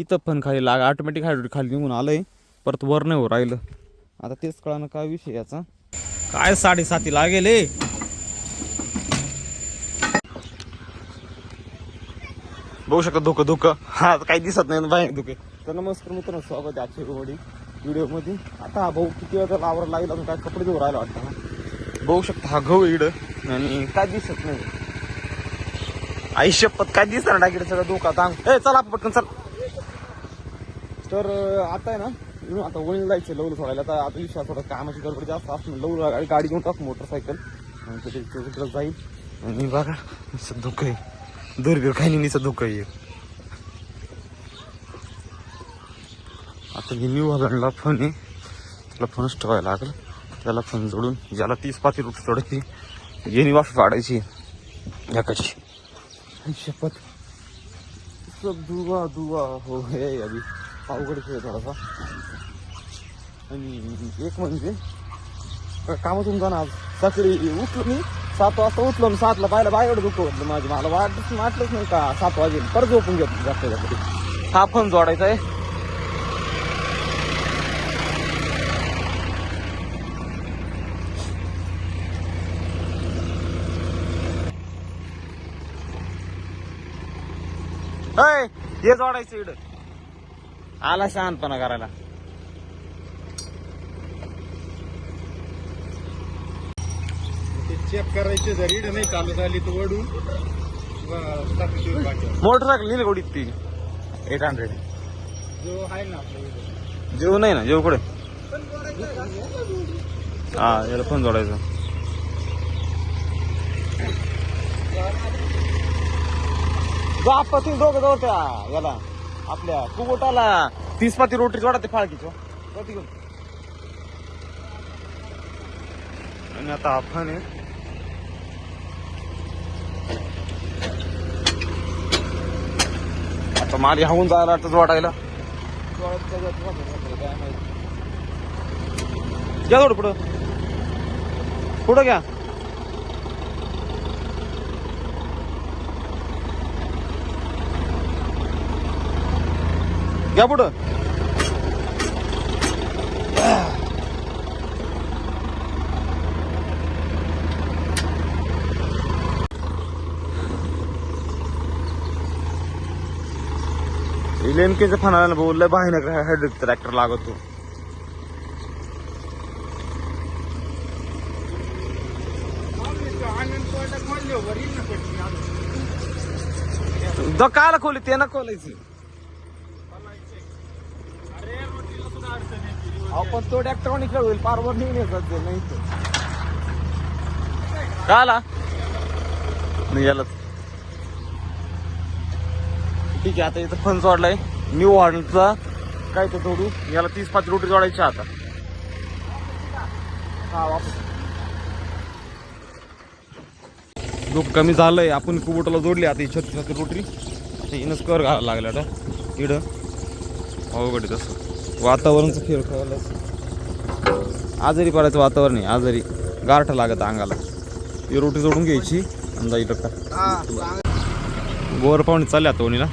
इथं पण खाली लाग ऑटोमॅटिक हायड्रोलिक खाली निघून आलंय. परत वर नाही हो राहिलं. आता तेच कळणं काय विषय याचा. काय साडेसाती लागेल बघू शकता धोकं धोकं. हा काही दिसत नाही बाहेर धोके. तर नमस्कार मित्रांनो स्वागत आहे आजच्या व्हिडिओमध्ये. आता हा भाऊ किती वेळ लावर लागेल अजून काय कपडे देऊ राहिला वाटतं हा? बघू शकता हा गहू इड आणि काय दिसत नाही. आयुष्य पत काय दिसणार नाही इकडे? सगळं धोका तांग ए चला पटकन चला. तर आता आहे ना आता वळीला जायचं लवलं सोडायला. आता आता विश्वास थोडं कामाची गडबड जास्त असं लवलं गाडी गाडी घेऊन टाक मोटरसायकल. आणि तिकडं जाईल. आणि बघा नुसतं आहे दुर्बीर काही नाही नुसतं धोकं आहे आता मी न्यू हॉलंडला फोन आहे. त्याला फोनच ठेवायला लागला. त्याला फोन जोडून ज्याला तीस पाच रुपये सोडायची येणी वाफ काढायची एकाची. शपथ. सब दुवा दुवा हो हे अभि. अवघड खेळ आहे थोडासा. आणि एक म्हणजे कामातून जाणार आज. सकाळी उठलो मी सात वाजता उठलो आणि सातला पाहिलं बाहेर दुःख होतं माझी. मला वाटच वाटलंच नाही का सात वाजेल परत झोपून घेतो जास्त जास्त हा फोन जोडायचा आहे. ये हे जोडायचं इकडं. आला शहाणपणा करायला. ते चेक करायचे जरी नाही चालत आली तर वडू मोटरसायकल लिहिली गोडीत ती. एट हंड्रेड जो आहे ना. जेव नाही ना जेव कुठे? हा याला पण जोडायचं. आपण तुम्ही दोघं जोडत्या याला. आपल्या कुगोटाला तीस पाती रोटी जोडा ते फाळकीचो. घेऊन. आणि आता आपण आता माल हाऊन जायला वाटतं जोडायला. घ्या थोडं पुढं. पुढं घ्या. घ्या पुढं. लेनकेच्या फणाला बोललं बाहेर हायड्रिक ट्रॅक्टर लागतो. द काला खोली ते ना खोलायची अरे रोटीला सुद्धा अडचण येते. आपण तो कोणी खेळ पारवर निघून येतात ते नाही काला नाही यालाच ठीक आहे आता इथं फन जोडलाय न्यू हॉर्नचा काय तो जोडू? याला तीस पाच रोटी जोडायची आता. हा वापस. दूध कमी झालंय आपण कुबोटाला जोडली आता ही छत्तीस छत्तीस रोटरी आता हिनंच कर घालायला लागला आता इकडं अवघड तसं. वातावरणचं खेळ खेळायला आजारी पडायचं वातावरण आहे आजारी. गारठा लागत अंगाला. ही रोटी जोडून घ्यायची आणि जाईल गोवर पाहुणे चालल्या तोणीला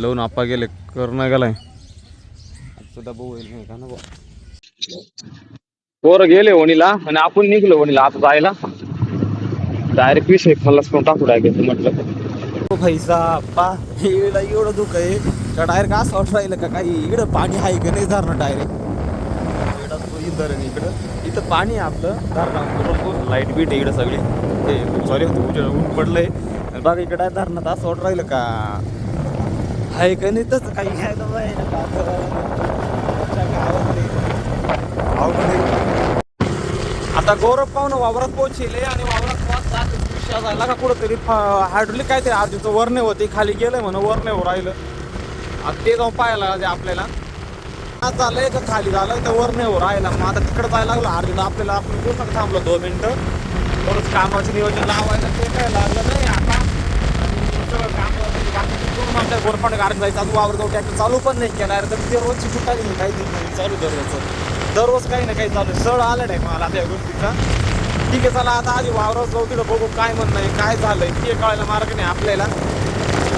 लावून आप्पा गेले करणं गेलाय सुद्धा भाऊ येईल नाही का ना पोरं गेले वणीला आणि आपण निघलो वणीला आता जायला. डायरेक्ट विषय खल्लास करून टाकू डायरेक्ट म्हटलं पैसा आप्पा इकडं एवढं दुःख आहे का? डायरेक्ट असं वाटत राहिलं का काही? इकडं पाणी आहे का? नाही धरणं डायरेक्ट धरण इकडं. इथं पाणी आहे आपलं धरणं लाइट बीट आहे इकडं सगळी. सॉरी ऊन पडलंय. बघा इकडं धरणात असं वाटत राहिलं का? आहे का नाही तसं काही घ्यायला का आता गौरव पाहून वावरात पोहोचले आणि वावरात विषय झाला का कुठंतरी? हायड्रोलिक काय ते आधीचं वरणे होते खाली गेलंय म्हणून वरणे राहिलं. आता ते जाऊन पाहायला लागले आपल्याला. आज झालंय का खाली झालं तर वरणे राहिला. मग आता तिकडं जायला लागलं. अर्जुन आपल्याला आपण कुठं थांबलो दोन मिनटं. थोडंच कामाचं नियोजन लावायला ते काय लागलं नाही आता आणि सगळं काम गोरपांड्या गोरपांड्या गाडीत जायचं अजून वावर जाऊ ट्रॅक्टर चालू पण नाही केला. तर ते रोजची सुट्टा नाही काही नाही. चालू दररोजचं दररोज काही ना काही चालू आहे. सळ आलं नाही मला आता गोष्टीचा. ठीक आहे चला आता आधी वावरात जाऊ तिथं बघू काय म्हणणं आहे काय झालंय. ते कळायला मार्ग नाही आपल्याला.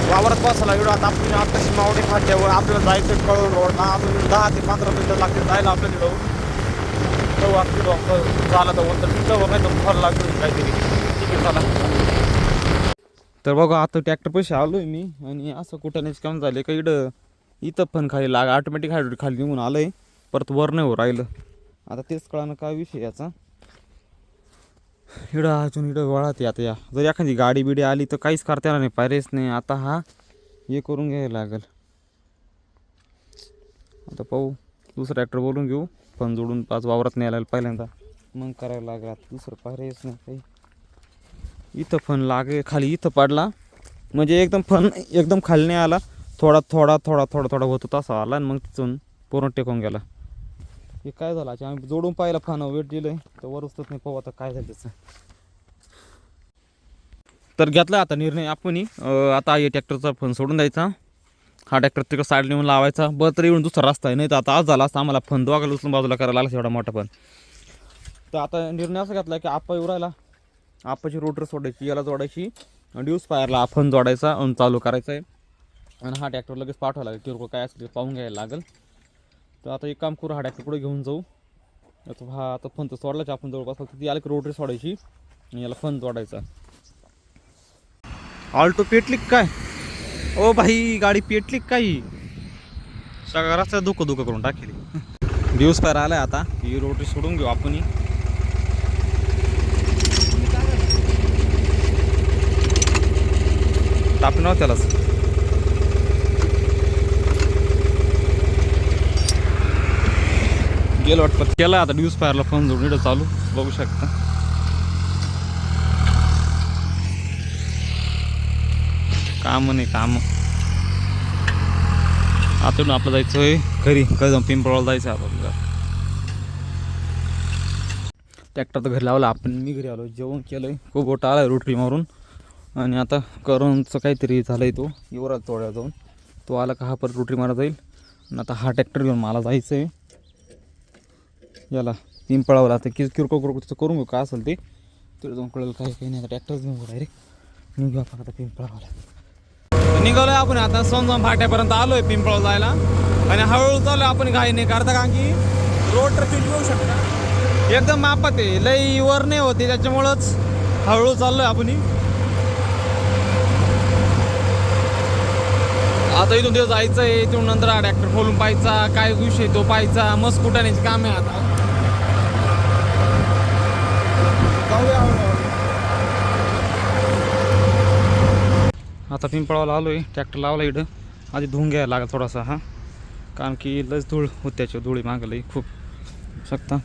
वावरात बसायला एवढं आता आपण आताशी मावणी फाट्यावर आपल्याला जायचं कळून रोडला. अजून दहा ते पंधरा मिनिटं लागतील जायला आपल्या तिथं. तेव्हा तिथं. झाला तर म्हणतं तिथं नाही फर लागतो काहीतरी. ठीक आहे चला. तर बघा आता ट्रॅक्टर पैसे आलो आहे मी आणि असं कुठानेच काम झाले का इकडं इथं पण खाली लाग ऑटोमॅटिक हायड्रोड खाली निघून आहे परत वर नाही हो राहिलं. आता तेच कळणं काय विषय याचा. इडं अजून इडं वळात आता या. जर एखादी गाडी बिडी आली तर काहीच करता येणार नाही पायरेच नाही. आता हा हे करून घ्यायला लागेल. आता पाहू दुसरं ट्रॅक्टर बोलून घेऊ. पण जोडून पाच वावरात न्यायला पहिल्यांदा. मग करायला लागेल आता दुसरं पायरेच नाही काही. इथं फन लागे खाली इथं पडला. म्हणजे एकदम फन एकदम खाली नाही आला. थोडा थोडा थोडा थोडा थोडा होतो तसा आला आणि मग तिथून पूर्ण टेकून गेला. हे काय झालं? अच्छा आम्ही जोडून पाहिलं फन वेट दिलं तर वर उचलत नाही पाहू आता काय झालं त्याचं. तर घेतला आता निर्णय आपण आता हे ट्रॅक्टरचा फन सोडून द्यायचा. हा ट्रॅक्टर तिकडं साईड नेऊन लावायचा. बरं तरी येऊन दुसरा रस्ता आहे. नाही तर आता आज झाला असता. आम्हाला फन दोघाला उचलून बाजूला करायला लागला एवढा मोठा पण तर आता निर्णय असा घेतला की आपा येऊ राहिला. आपाची रोटर सोडायची याला जोडायची. ड्यूस फायरला आपण जोडायचा आणि चालू करायचा आहे. आणि हा ट्रॅक्टर लगेच पाठवा लागेल. किरकोळ काय असेल ते पाहून घ्यायला लागेल. तर आता एक काम करू हा ट्रॅक्टर पुढे घेऊन जाऊ. आता हा आता फन तर सोडलाच आपण जवळपास. फक्त ती आली की रोटरी सोडायची आणि याला फन जोडायचा. ऑल्टो पेटली काय? ओ भाई गाडी पेटली काही सगळा रस्ता दुःख दुःख करून टाकेली. ड्यूस फायर आलाय आता. ही रोटरी सोडून घेऊ आपण टापी त्यालाच गेलं वाटत. केला आता न्यूज फायरला फोन जोडणीडं चालू. बघू शकता. काम नाही काम. आता आपलं जायचं आहे घरी. घरी जाऊन पिंपळाला जायचं आहे आपल्याला. ट्रॅक्टर तर घरी लावला आपण. मी घरी आलो जेवण केलं खूप गोटा आला रोटरी मारून. आणि आता करोनचं काहीतरी झालं आहे तो युवराज तोड्या जाऊन. तो आला का हा परत रोटरी मारा जाईल. आणि आता हा ट्रॅक्टर घेऊन मला जायचं आहे याला पिंपळावं लागतं. की किरकोळ किरकोळ तिथं करून घेऊ. का असेल ते? तिकडे जाऊन कळेल काही काही नाही. आता ट्रॅक्टर घेऊन डायरेक्ट निघू आपण आता पिंपळावाला निघालोय आपण आता. सोनजाम फाट्यापर्यंत आलोय पिंपळ जायला. आणि हळूहळू चालू आपण घाई नाही करता. कारण की रोड ट्रॅफिक येऊ शकता एकदम मापात आहे. लई वर नाही होते त्याच्यामुळंच हळूहळू चाललोय आपण आता इथून ते जायचं आहे इथून नंतर हा ट्रॅक्टर खोलून पाहायचा काय विषय तो पाहायचा मस्त कुठाण्याचे काम आहे आता. आता पिंपळाला आलोय ट्रॅक्टर लावला इकडं आधी धुवून घ्यायला लागला थोडासा हा. कारण की लस धूळ होत्याची धुळी मागं खूप. शकता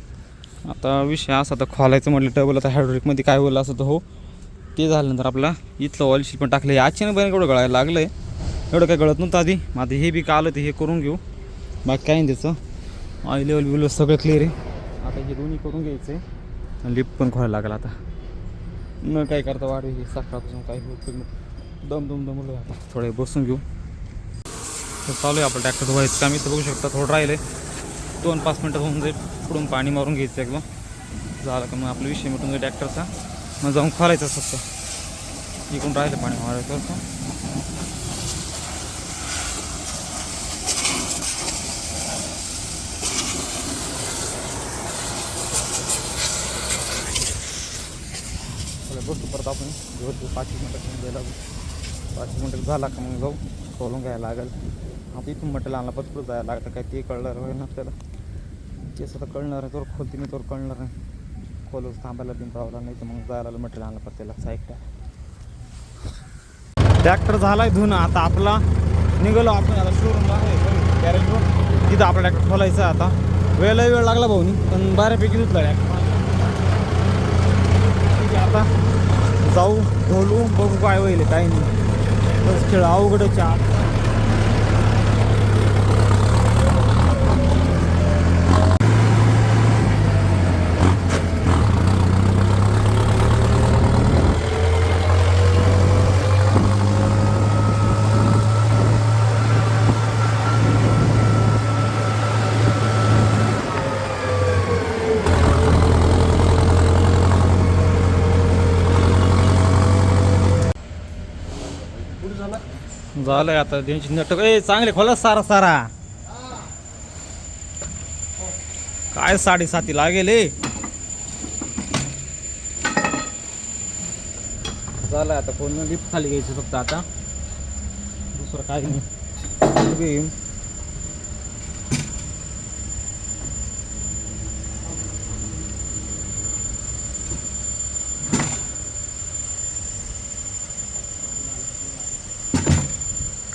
आता विषय असा तर खोलायचं म्हटलं टबल आता हायड्रोलिकमध्ये काय होईल असं तर हो. ते झाल्यानंतर आपला इथलं ऑइल शीट पण टाकलं आहे अचानक बरं एवढं गळायला लागलं आहे एवढं काय गळत नव्हतं आधी. मग आता हे बी का आलं ते हे करून घेऊ. बाकी काय नाही त्याचं. ऑइल लेवल बिल सगळं क्लिअर आहे. आता हे दोन्ही करून घ्यायचं आहे आणि लिफ्ट पण खोलायला लागला आता. न काय करता वाढ हे सकाळपासून काही होत दम दम दमलं आता. थोडे बसून घेऊ. तर चालू आहे आपलं ट्रॅक्टर धुवायचं काम. इथं बघू शकता थोडं राहिलं आहे दोन पाच मिनटं होऊन जाईल. पुढून पाणी मारून घ्यायचं एकदम झालं का मग आपला विषय मिटून जाईल ट्रॅक्टरचा मग जाऊन खोलायचं फक्त. इकडून राहिलं पाणी मारायचं असं. बसतो परत आपण दिवस पाच एक मिनटं द्यायला पाच एक मिनटं झाला का मग जाऊ खोलून घ्यायला लागेल. आता इथून म्हटलं आणला पत्र जायला लागतं काय ते कळणार होईल ना आपल्याला. ते आता कळणार आहे तर खोलते मी तर कळणार नाही खोलून थांबायला पिंपळावला नाही तर मग जायला मटेरियल आणलं परत त्याला साईडला ट्रॅक्टर झालाय धुणं आता आपला निघालो आपण आता शोरूमला आहे गॅरेजवर तिथं आपला ट्रॅक्टर खोलायचा आहे आता. वेळला वेळ लागला भाऊनी पण बऱ्यापैकी धुतला ट्रॅक्टर. आता जाऊ ढोलू बघू काय होईल काही नाही. बस खेळ अवघडच्या झालंय आता त्यांची नटक. ए चांगले खोला सारा सारा. काय साडेसाती लागेल ए? आता पूर्ण लिफ्ट खाली घ्यायचं फक्त आता. दुसरं काय नाही.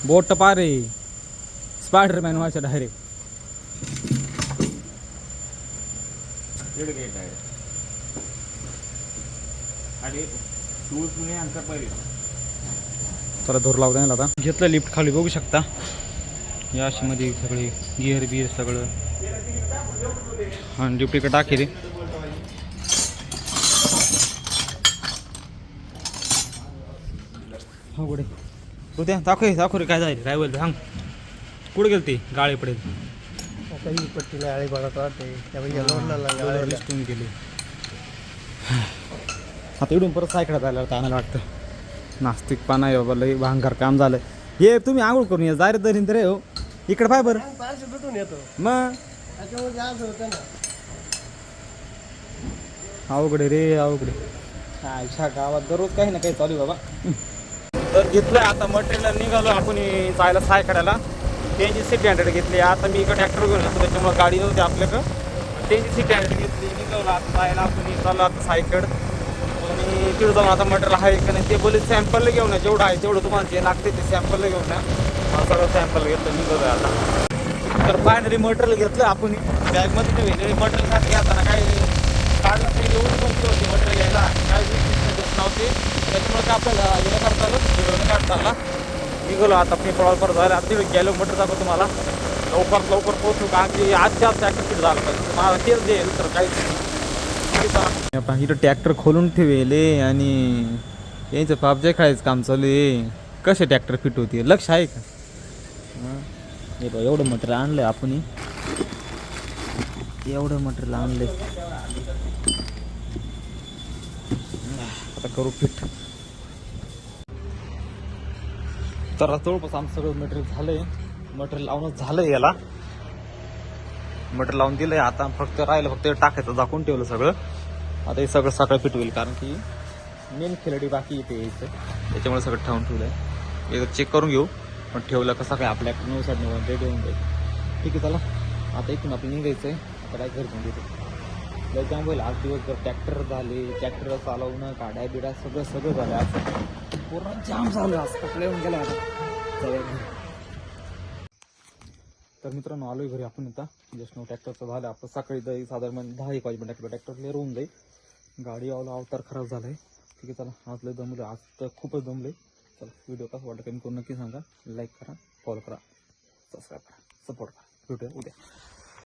बोट पारे। स्पायडरमॅन व्हायचं डायरेक्ट चला धूर लावता येईल आता. घेतलं लिफ्ट खाली बघू शकता. या अशी मध्ये सगळे गिअर बिअर सगळं. आणि लिफ्ट इकडे टाकेल हो कुठे उद्या दाखव दाखव रे काय जाईल काय बोलते सांग. कुठे गेलं ते गाळे पडेल काही पट्टीला आळी राहते त्यामुळे लोडला लिस्टून गेले आता इकडून परत सायकडे जायला आणायला वाटतं. नास्तिक पाना आहे बाबा लई भांगार काम झालं हे तुम्ही आंघोळ करून या. दरीन रे हो. इकडे पाय बरं. पाचशे भेटून येतो. मग? त्याच्यामध्ये आज होतं ना. अवघडे रे अवघडे अशा गावात दररोज काही ना काही चालू आहे बाबा. घेतलं आता मटेरियल निघालो आपण जायला साय करायला त्यांची सिटी हंड्रेड घेतली. आता मी इकडे ट्रॅक्टर घेऊन येतो त्याच्यामुळे गाडी नव्हती आपल्याकडं. त्यांची सिटी हंड्रेड घेतली निघालो आता जायला आपण चाललो आता सायकड आणि तिथं जाऊन आता मटेरियल आहे का नाही ते बोलले सॅम्पल घेऊन या जेवढं आहे तेवढं तुम्हाला जे लागते ते सॅम्पल घेऊन या. सगळं सॅम्पल घेतलं निघालो आता. तर फायनली मटेरियल घेतलं आपण. बॅगमध्ये मटेरियल घेताना काय काढलं ते एवढी कोणती होती मटेरियल घ्यायला काय नव्हते त्याच्यामुळे काय आपल्याला हे नाही करता आलं नाही काढता आला. निघालो आता जायला आता तिथे गेलो मटर दाखव तुम्हाला. लवकर लवकर पोहोचू का? की आजच्या आज ट्रॅक्टर झालं पाहिजे मला तेच देईल तर काहीच आपण इथं ट्रॅक्टर खोलून ठेवले आणि यायचं पापजे खायचं काम चालू आहे. कसे ट्रॅक्टर फिट होते लक्ष आहे का? हं? बघ एवढं मटेरियल आणलंय आपण एवढं मटेरियल आणलंय. आता करू फिट. तर जवळपास आमचं सगळं मटेरियल झालंय. मटेरियल लावूनच झालंय याला. मटेरियल लावून दिलंय. आता फक्त राहिलं फक्त टाकायचं झाकून ठेवलं सगळं. आता हे सगळं सकाळी फिट होईल कारण की मेन खिलाडी बाकी येते यायचं त्याच्यामुळे सगळं ठेवून ठेवलंय. एकदा चेक करून घेऊ. पण ठेवलं कसं काय? आपल्या नऊ साडे नऊ रेडी होऊन जाईल. ठीक आहे चला. आता इथून आपण आहे आता काय घर घेऊन देतो त्याच्यामुळे होईल आज दिवसभर ट्रॅक्टर झाले ट्रॅक्टर चालवणं गाड्या बिड्या सगळं सगळं झालं आज. पूर्ण जाम झालं आज. कपडे येऊन गेला तर मित्रांनो आलोय घरी आपण आता. जस्ट नो ट्रॅक्टरचं झालं. आपलं सकाळी जाईल साधारण दहा एक वाजेपर्यंत ट्रॅक्टर ट्रॅक्टर क्लिअर होऊन जाईल. गाडी आवला अवतार खराब झालाय. ठीक आहे चला. आज लय दमले आज तर खूपच दमले चला व्हिडिओ कसा वाटतं कमी करून नक्की सांगा. लाईक करा फॉलो करा सबस्क्राईब करा सपोर्ट करा. भेटूया उद्या.